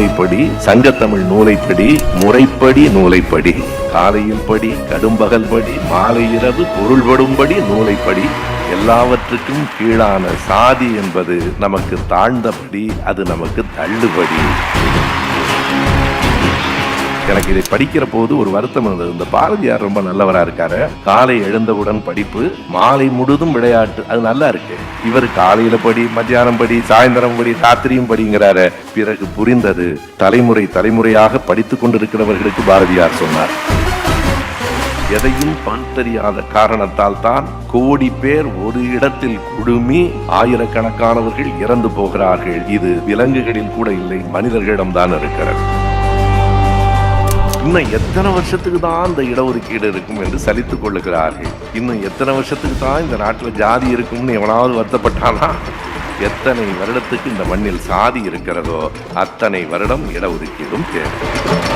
நூலைப்படி சங்கத்தமிழ் நூலைப்படி முறைப்படி நூலைப்படி காலையில் படி கடும்பகல் படி மாலை இரவு பொருள்படும்படி நூலைப்படி எல்லாவற்றுக்கும் கீழான சாதி என்பது நமக்கு தாழ்ந்தபடி அது நமக்கு தள்ளுபடி. எனக்கு இதை படிக்கிற போது ஒரு வருத்தம் இருந்தது. இந்த பாரதியார் ரொம்ப நல்லவரா இருக்காரு. காலை எழுந்தவுடன் படிப்பு மாலை முழுதும் விளையாட்டு அது நல்லா இருக்கு. இவர் காலையில படி மத்தியானம் படி சாயந்தரம் படி ராத்திரியும் படிங்கிறாரு. பிறகு புரிந்தது தலைமுறை தலைமுறையாக படித்துக் கொண்டிருக்கிறவர்களுக்கு பாரதியார் சொன்னார். எதையும் பகுத்தறியாத காரணத்தால் தான் கோடி பேர் ஒரு இடத்தில் குழுமி ஆயிரக்கணக்கானவர்கள் இறந்து போகிறார்கள். இது விலங்குகளில் கூட இல்லை மனிதர்களிடம்தான் இருக்கிறது. இன்னும் எத்தனை வருஷத்துக்கு தான் இந்த இடஒதுக்கீடு இருக்கும் என்று சலித்துக் கொள்ளுகிறார்கள்? இன்னும் எத்தனை வருஷத்துக்கு தான் இந்த நாட்டில் ஜாதி இருக்கும்னு எவனாவது வருத்தப்பட்டானா? எத்தனை வருடத்துக்கு இந்த மண்ணில் சாதி இருக்கிறதோ அத்தனை வருடம் இடஒதுக்கீடும் தேவை.